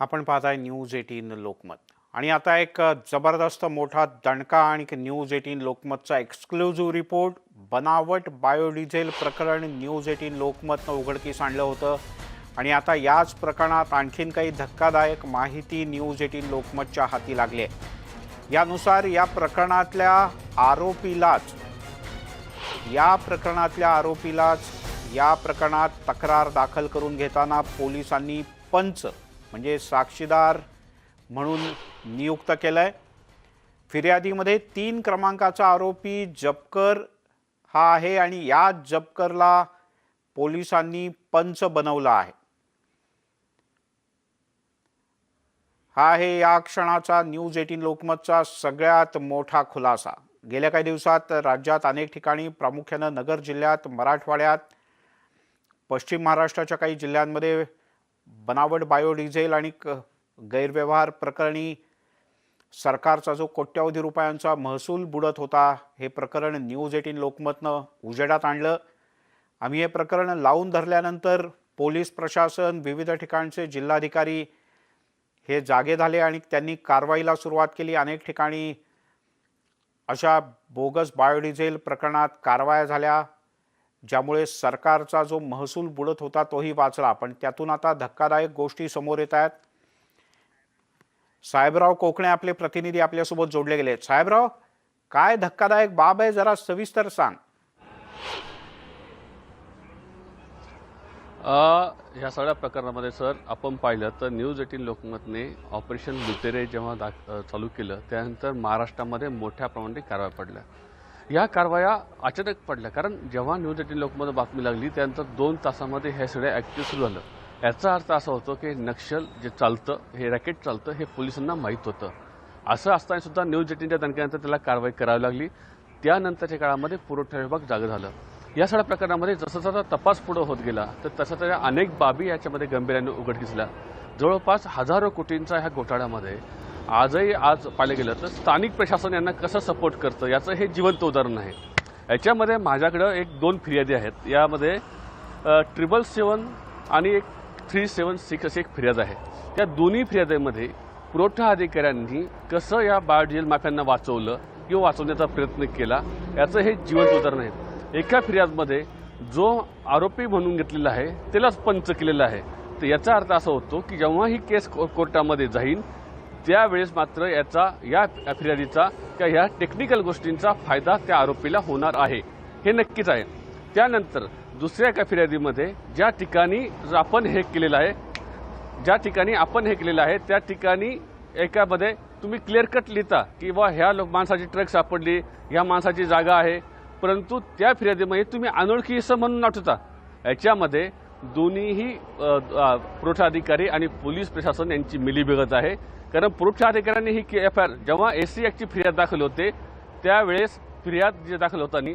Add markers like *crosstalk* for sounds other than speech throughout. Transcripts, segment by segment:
आपण पाहत आहे न्यूज एटीन लोकमत. आणि आता एक जबरदस्त मोठा दणका आणि न्यूज एटीन लोकमतचा एक्सक्लुझिव्ह रिपोर्ट बनावट बायोडिझेल प्रकरण न्यूज एटीन लोकमतनं उघडकीस आणलं होतं. आणि आता याच प्रकरणात आणखीन काही धक्कादायक माहिती न्यूज एटीन लोकमतच्या हाती लागली आहे. यानुसार या प्रकरणातल्या आरोपीलाच या प्रकरणातल्या आरोपीलाच या प्रकरणात तक्रार दाखल करून घेताना पोलिसांनी पंच म्हणजे साक्षीदार म्हणून नियुक्त केलंय. फिर्यादीमध्ये तीन क्रमांकाचा आरोपी जपकर हा आहे आणि या जपकरला पोलिसांनी पंच बनवला आहे. हा आहे या क्षणाचा न्यूज एटीन लोकमतचा सगळ्यात मोठा खुलासा. गेल्या काही दिवसात राज्यात अनेक ठिकाणी प्रामुख्यानं नगर जिल्ह्यात मराठवाड्यात पश्चिम महाराष्ट्राच्या काही जिल्ह्यांमध्ये बनावट बायोडिझेल आणि क- गैरव्यवहार प्रकरणी सरकारचा जो कोट्यवधी रुपयांचा महसूल बुडत होता हे प्रकरण न्यूज एटीन लोकमतनं उजेडात आणलं. आम्ही हे प्रकरण लावून धरल्यानंतर पोलीस प्रशासन विविध ठिकाणचे जिल्हाधिकारी हे जागे झाले आणि त्यांनी कारवाईला सुरुवात केली. अनेक ठिकाणी अशा बोगस बायोडिझेल प्रकरणात कारवाया झाल्या. ज्यामुळे सरकारचा जो महसूल बुडत होता तोही वाचला. पण त्यातून आता धक्कादायक गोष्टी समोर येत आहेत. साहेबराव कोकणे आपले प्रतिनिधी आपल्यासोबत जोडले गेले. आहेत साहेबराव काय धक्कादायक बाब आहे जरा सविस्तर सांग. ह्या सगळ्या प्रकरणामध्ये सर आपण पाहिलं तर न्यूज एटीन लोकमतने ऑपरेशन लुटेरे जेव्हा दाख चालू केलं त्यानंतर महाराष्ट्रामध्ये मोठ्या प्रमाणात कारवाया पडल्या. या कारवाया अचानक पडल्या. कारण जेव्हा न्यूज एटीन लोकमत बातमी लागली त्यानंतर दोन तासामध्ये हे सगळ्या ॲक्टिव्ह सुरू झालं. याचा अर्थ असा होतो की नक्षल जे चालतं हे रॅकेट चालतं हे पोलिसांना माहीत होतं. असं असताना सुद्धा न्यूज एटीनच्या दणक्यानंतर त्याला कारवाई करावी लागली. त्यानंतरच्या काळामध्ये पुरवठा विभाग जागं झालं. या सगळ्या प्रकरणामध्ये जसं जसा तपास पुढे होत गेला तर तसा तशा अनेक बाबी याच्यामध्ये गंभीर्याने उघडकीसल्या जवळपास हजारो कोटींचा ह्या घोटाळ्यामध्ये आजही आज पाहिलं गेलं तर स्थानिक प्रशासन यांना कसं सपोर्ट करतं? याचं हे जिवंत उदाहरण आहे. याच्यामध्ये माझ्याकडं एक दोन फिर्यादी आहेत. यामध्ये ट्रिपल सेवन आणि एक थ्री सेवन सिक्स अशी एक फिर्याद आहे. त्या दोन्ही फिर्यादीमध्ये पुरवठा अधिकाऱ्यांनी कसं या बायोडिझेल माफ्यांना वाचवलं किंवा वाचवण्याचा प्रयत्न केला याचं हे जिवंत उदाहरण आहे. एका फिर्यादमध्ये जो आरोपी म्हणून घेतलेला आहे त्यालाच पंच केलेला आहे. तर याचा अर्थ असा होतो की जेव्हा ही केस को- कोर्टामध्ये जाईल त्यावेळेस मात्र याचा या फिर्यादीचा किंवा ह्या टेक्निकल गोष्टींचा फायदा त्या आरोपीला होणार आहे. हे नक्कीच आहे. त्यानंतर दुसऱ्या एका फिर्यादीमध्ये ज्या ठिकाणी जर आपण हे केलेलं आहे ज्या ठिकाणी आपण हे केलेलं आहे त्या ठिकाणी एकामध्ये तुम्ही क्लिअर कट लिहिता की बा ह्या लोक माणसाची ट्रक सापडली ह्या माणसाची जागा आहे. परंतु त्या फिर्यादीमध्ये तुम्ही अनोळखी असं म्हणून नाटता याच्यामध्ये दोन्हीही पुरवठाधिकारी आणि पोलीस प्रशासन यांची मिलीभगत आहे. कारण पुरवठा अधिकाऱ्यांनी ही एफ आय आर जेव्हा एस सी ॲक्टची फिर्याद दाखल होते त्यावेळेस फिर्याद जी दाखल होताना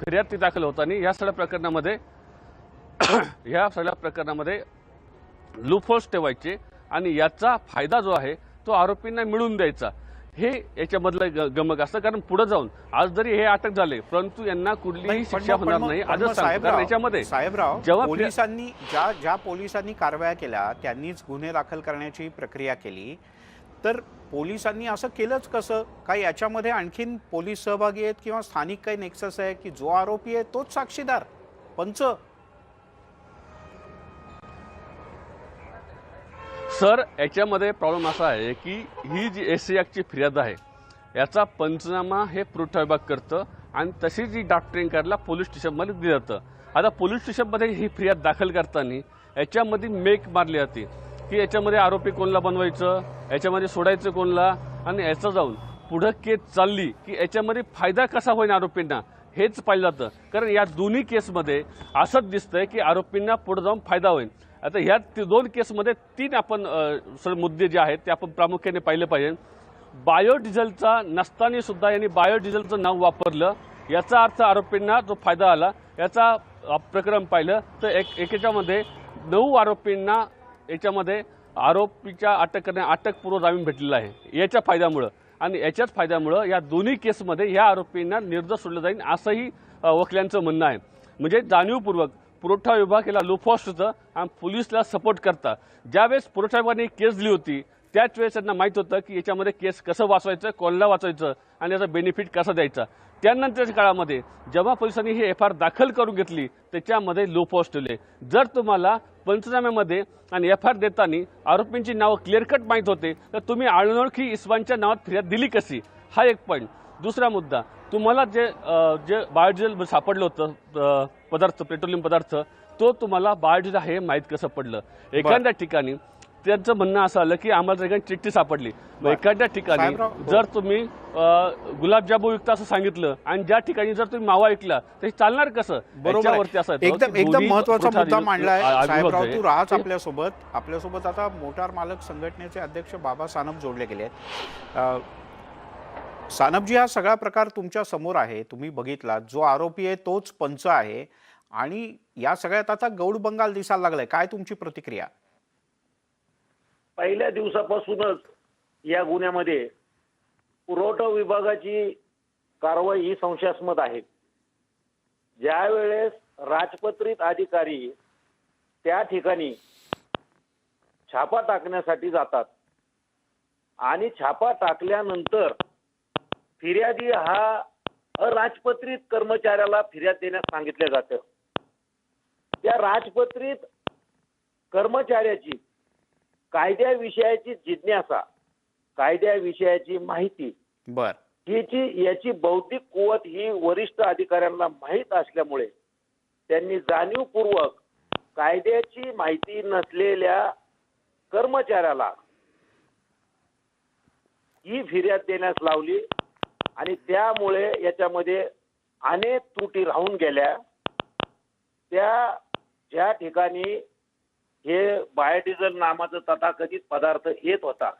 फिर्याद ती दाखल होताना या सगळ्या प्रकरणामध्ये *coughs* ह्या सगळ्या प्रकरणामध्ये लुफोल्स ठेवायचे आणि याचा फायदा जो आहे तो आरोपींना मिळून द्यायचा. हे याच्यामधलं गमक असतं. कारण पुढे जाऊन आज जरी हे अटक झाले परंतु यांना कुठलीही शिक्षा होणार नाही आजच याच्यामध्ये साहेबराव जेव्हा पोलिसांनी ज्या ज्या पोलिसांनी कारवाया केल्या त्यांनीच गुन्हे दाखल करण्याची प्रक्रिया केली. तर पोलिसांनी असं केलंच कसं? काय याच्यामध्ये आणखीन पोलीस सहभागी आहेत किंवा स्थानिक काही नेक्सस आहे की जो आरोपी आहे तोच साक्षीदार? पंच सर याच्यामध्ये प्रॉब्लेम असा आहे की ही जी एस सी ॲक्टची फिर्याद आहे याचा पंचनामा हे पुरवठा विभाग करतं आणि तशी जी डॉक्टरिंग करायला पोलीस स्टेशनमध्ये दिलं जातं. आता पोलीस स्टेशनमध्ये ही फिर्याद दाखल करताना याच्यामध्ये मेक मारली जाते. की याच्यामध्ये आरोपी कोणला बनवायचं याच्यामध्ये सोडायचं कोणला आणि याचं जाऊन पुढं केस चालली की याच्यामध्ये फायदा कसा होईल आरोपींना हेच पाहिलं जातं. कारण या दोन्ही केसमध्ये असंच दिसतंय की आरोपींना पुढं जाऊन फायदा होईल. आता ह्या दोन केसमध्ये तीन आपण सर मुद्दे जे आहेत ते आपण प्रामुख्याने पाहिले पाहिजे. बायोडिझेलचा नसताना सुद्धा यांनी बायोडिझेलचं नाव वापरलं. याचा अर्थ आरोपींना जो फायदा आला याचा प्रकरण पाहिलं तर एक एकेच्यामध्ये नऊ आरोपींना याच्यामध्ये आरोपीच्या अटक करण्या अटकपूर्व जामीन भेटलेला आहे. याच्या फायद्यामुळं आणि याच्याच फायद्यामुळं या दोन्ही केसमध्ये या आरोपींना निर्दोष सोडलं जाईल असंही वकिलांचं म्हणणं आहे. म्हणजे जाणीवपूर्वक पुरवठा विभाग याला लुफॉस्ट होतं आणि पोलिसला सपोर्ट करता. ज्यावेळेस पुरवठा विभागाने केस दिली होती त्याच वेळेस त्यांना माहीत होतं की याच्यामध्ये केस कसं वाचवायचं कोणाला वाचवायचं आणि याचा बेनिफिट कसा द्यायचा. त्यानंतरच्या काळामध्ये जेव्हा पोलिसांनी ही एफ आर दाखल करून घेतली त्याच्यामध्ये लो पोस्ट ठेवले जर तुम्हाला पंचनाम्यामध्ये आणि एफ आर देताना आरोपींची नावं क्लिअर कट माहीत होते तर तुम्ही अनोळखी इस्वांच्या नावात फिर्याद दिली कशी? हा एक पॉईंट दुसरा मुद्दा तुम्हाला जे जे बायोडिझेल सापडलं होतं पदार्थ पेट्रोलियम पदार्थ तो तुम्हाला बायोडिझेल आहे माहीत कसं पडलं? एखाद्या ठिकाणी त्यांचं म्हणणं असं आलं की आम्हाला ठिकाणी चिठ्ठी सापडली मग. एखाद्या ठिकाणी साहेबराव, हो. जर तुम्ही अ, गुलाबजामू विकता असं सांगितलं आणि ज्या ठिकाणी जर तुम्ही मावा ऐकला तर हे चालणार कसं? बरोबर याच्यावरती असं आहे. एकदम एकदम दोन्ही महत्त्वाचा मुद्दा साहेबराव आहे. तू राहच आपल्यासोबत. आपल्यासोबत आता मोटार मालक संघटनेचे अध्यक्ष बाबा सानप जोडले गेले आहेत. अ, सानपजी हा सगळा प्रकार तुमच्यासमोर आहे. तुम्ही बघितला. जो आरोपी आहे तोच पंच आहे. आणि या सगळ्यात आता गौड बंगाल दिसायला लागलाय. काय तुमची प्रतिक्रिया? पहिल्या दिवसापासूनच या गुन्ह्यामध्ये पुरवठा विभागाची कारवाई ही संशयास्पद आहे. ज्यावेळेस राजपत्रित अधिकारी त्या ठिकाणी छापा टाकण्यासाठी जातात आणि छापा टाकल्यानंतर फिर्यादी हा अराजपत्रित कर्मचाऱ्याला फिर्याद देण्यास सांगितलं जातं. त्या राजपत्रित कर्मचाऱ्याची कायद्याविषयाची जिज्ञासा कायद्याविषयाची माहिती बर. हिची याची बौद्धिक कुवत ही वरिष्ठ अधिकाऱ्यांना माहीत असल्यामुळे त्यांनी जाणीवपूर्वक कायद्याची माहिती नसलेल्या कर्मचाऱ्याला ही फिर्याद देण्यास लावली आणि त्यामुळे याच्यामध्ये अनेक त्रुटी राहून गेल्या. त्या ज्या ठिकाणी हे बायोडिझेल नामाचं तथाकथित पदार्थ येत होता.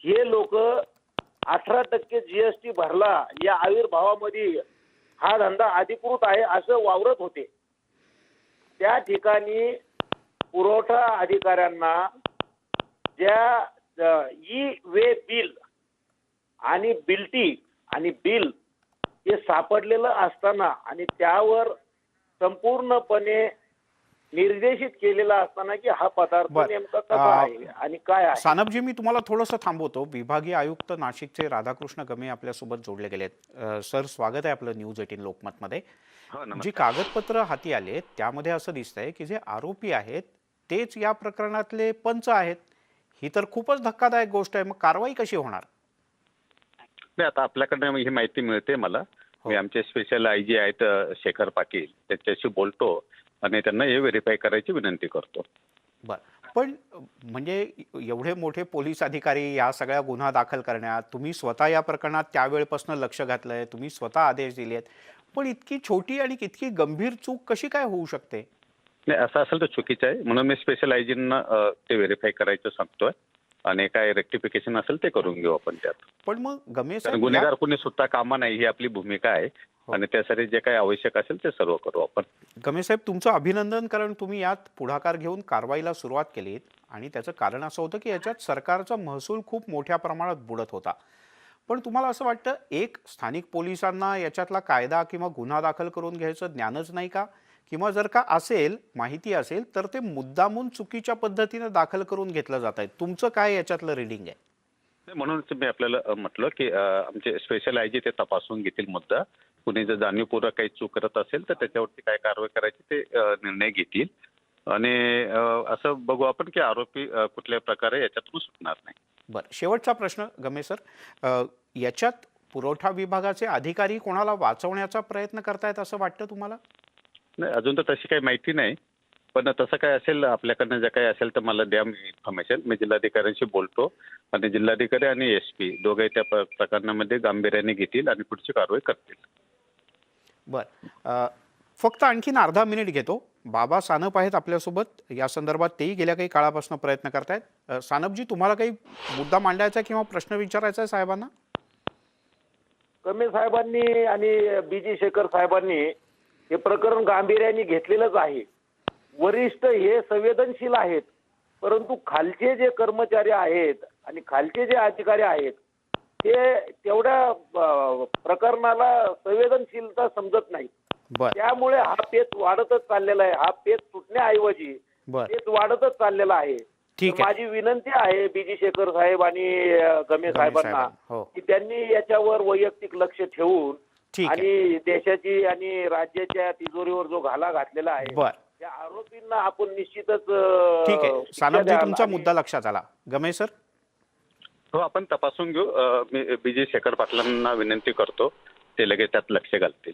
हे लोक अठरा टक्के जीएसटी भरला या आविर्भावामध्ये हा धंदा अधिकृत आहे असं वावरत होते. त्या ठिकाणी पुरवठा अधिकाऱ्यांना ज्या ई वे बिल आणि बिल्टी आणि बिल हे सापडलेलं असताना आणि त्यावर संपूर्णपणे निर्देशित केलेला असताना की हा पदार्थ बर. नेमका कसा आ, आहे आणि काय आहे? सानपजी मी तुम्हाला थोडंसं थांबवतो. विभागीय आयुक्त नाशिकचे राधाकृष्ण गमे आपल्यासोबत जोडले गेलेत. अ, सर स्वागत आहे आपलं न्यूज एटीन लोकमतमध्ये. हो जी नमस्कार कागदपत्र हाती आले त्यामध्ये असं दिसतंय की जे आरोपी आहेत तेच या प्रकरणातले पंच आहेत. ही तर खूपच धक्कादायक गोष्ट आहे. मग कारवाई कशी होणार? नाही आता आपल्याकडनं ही माहिती मिळते मला. हो. मी आमचे स्पेशल आय जी आहेत अ, शेखर पाटील. त्यांच्याशी बोलतो. आणि त्यांना हे व्हेरीफाय करायची विनंती करतो. बर. पण म्हणजे एवढे मोठे पोलीस अधिकारी या सगळ्या गुन्हा दाखल करण्यात तुम्ही स्वतः या प्रकरणात त्यावेळेपासून लक्ष घातलंय तुम्ही स्वतः आदेश दिलेत. पण इतकी छोटी आणि इतकी गंभीर चूक कशी काय होऊ शकते? नाही असं असेल तर चुकीचं आहे. म्हणून मी स्पेशल आय जींना ते व्हेरीफाय करायचं सांगतोय. आणि काय रेक्टिफिकेशन असेल ते करून घेऊ आपण त्यात. पण मग गमे कारण साहेब या- गुन्हेगार कोणी सुद्धा कामा नाही ही आपली भूमिका आहे. आणि त्यासाठी जे काही आवश्यक असेल ते सर्व करू आपण. गमे साहेब तुमचं अभिनंदन कारण तुम्ही यात पुढाकार घेऊन कारवाईला सुरुवात केलीत आणि त्याचं कारण असं होतं की याच्यात सरकारचा महसूल खूप मोठ्या प्रमाणात बुडत होता. पण तुम्हाला असं वाटतं एक स्थानिक पोलिसांना याच्यातला कायदा किंवा गुन्हा दाखल करून घ्यायचं ज्ञानच नाही का? किंवा जर का असेल माहिती असेल तर ते मुद्दामून चुकीच्या पद्धतीनं दाखल करून घेतलं जात आहे. तुमचं काय याच्यातलं रिडिंग आहे? नाही, म्हणूनच मी आपल्याला म्हटलं की आमचे स्पेशल आय जी ते तपासून घेतील मुद्दा. कुणी जर जाणीवपूर्वक काही चूक करत असेल तर त्याच्यावरती काय कारवाई करायची ते निर्णय घेतील. आणि असं बघू आपण की आरोपी कुठल्या प्रकारे याच्यातून सुटणार नाही. बरं शेवटचा प्रश्न गमे सर. याच्यात पुरवठा विभागाचे अधिकारी कोणाला वाचवण्याचा प्रयत्न करतायत असं वाटतं तुम्हाला? नाही अजून तर तशी काही माहिती नाही. पण तसं काय असेल आपल्याकडनं जे काही असेल तर मला द्या इन्फॉर्मेशन. मी जिल्हाधिकाऱ्यांशी बोलतो आणि जिल्हाधिकारी आणि एस पी दोघे त्या प्र- प्रकरणामध्ये गांभीर्याने घेतील आणि पुढची कारवाई करतील. बर. फक्त आणखीन अर्धा मिनिट घेतो. बाबा सानप आहेत आपल्यासोबत. या संदर्भात तेही गेल्या काही काळापासून प्रयत्न करतायत. सानपजी तुम्हाला काही मुद्दा मांडायचा किंवा प्रश्न विचारायचा आहे साहेबांना? कमे साहेबांनी आणि बी जी शेखर साहेबांनी हे प्रकरण गांभीर्याने घेतलेलंच आहे. वरिष्ठ हे संवेदनशील आहेत. परंतु खालचे जे कर्मचारी आहेत आणि खालचे जे अधिकारी आहेत ते तेवढ्या प्रकरणाला संवेदनशीलता समजत नाही. त्यामुळे हा पेच वाढतच चाललेला आहे. हा पेच सुटण्याऐवजी पेच वाढतच चाललेला आहे. माझी विनंती आहे बीजी शेखर साहेब आणि गमे साहेबांना. हो. की त्यांनी याच्यावर वैयक्तिक लक्ष ठेवून आणि देशाची आणि राज्याच्या तिजोरीवर जो घाला घातलेला आहे त्या आरोपींना आपण निश्चितच ठीक आहे. तुमचा मुद्दा लक्षात आला. गमे सर? हो आपण तपासून घेऊ. मी बी शेखर पाटलांना विनंती करतो. ते लगेच त्यात लक्ष घालतील.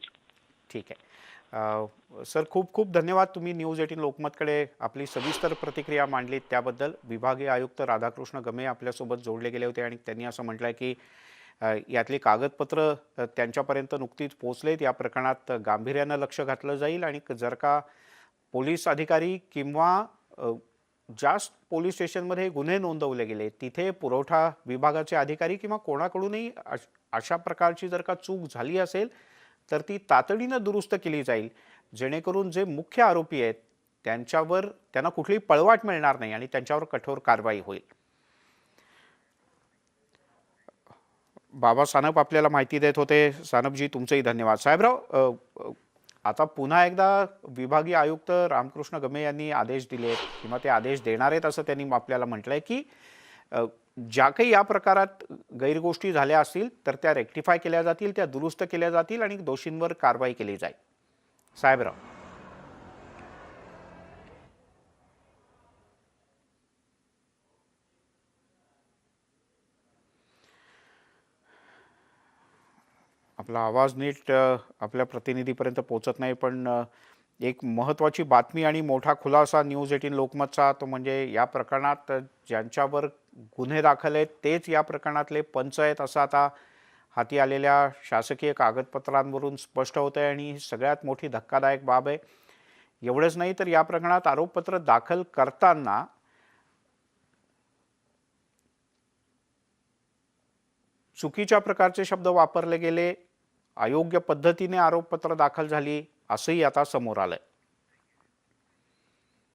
ठीक आहे. सर खूप खूप धन्यवाद. तुम्ही न्यूज एटीन लोकमतकडे आपली सविस्तर प्रतिक्रिया मांडलीत त्याबद्दल विभागीय आयुक्त राधाकृष्ण गमे आपल्यासोबत जोडले गेले होते आणि त्यांनी असं म्हटलं आहे की यातली कागदपत्र त्यांच्यापर्यंत नुकतीच पोहोचलेत. या प्रकरणात गांभीर्यानं लक्ष घातलं जाईल आणि जर का पोलीस अधिकारी किंवा ज्या पोलीस स्टेशनमध्ये गुन्हे नोंदवले गेले तिथे पुरवठा विभागाचे अधिकारी किंवा कोणाकडूनही अश- अशा प्रकारची जर का चूक झाली असेल तर ती तातडीनं दुरुस्त केली जाईल. जेणेकरून जे मुख्य आरोपी आहेत त्यांच्यावर त्यांना कुठलीही पळवाट मिळणार नाही आणि त्यांच्यावर कठोर कारवाई होईल. बाबा सानप आपल्याला माहिती देत होते. सानपजी तुमचेही धन्यवाद. साहेबराव आता पुन्हा एकदा विभागीय आयुक्त रामकृष्ण गमे यांनी आदेश दिले किंवा ते आदेश देणार आहेत असं त्यांनी आपल्याला म्हटलंय की ज्या काही या प्रकारात गैरगोष्टी झाल्या असतील तर त्या रेक्टिफाय केल्या जातील त्या दुरुस्त केल्या जातील आणि दोषींवर कारवाई केली जाईल. साहेबराव. आपला आवाज नीट आपल्या प्रतिनिधीपर्यंत पोहोचत नाही पण एक महत्त्वाची बातमी आणि मोठा खुलासा न्यूज एटीन लोकमतचा तो म्हणजे या प्रकरणात ज्यांच्यावर गुन्हे दाखल आहेत तेच या प्रकरणातले पंच आहेत असं आता हाती आलेल्या शासकीय कागदपत्रांवरून स्पष्ट होतं आहे आणि ही सगळ्यात मोठी धक्कादायक बाब आहे. एवढंच नाही तर या प्रकरणात आरोपपत्र दाखल करताना चुकीच्या प्रकारचे शब्द वापरले गेले अयोग्य पद्धतीने आरोपपत्र दाखल झाली असंही आता समोर आलं आहे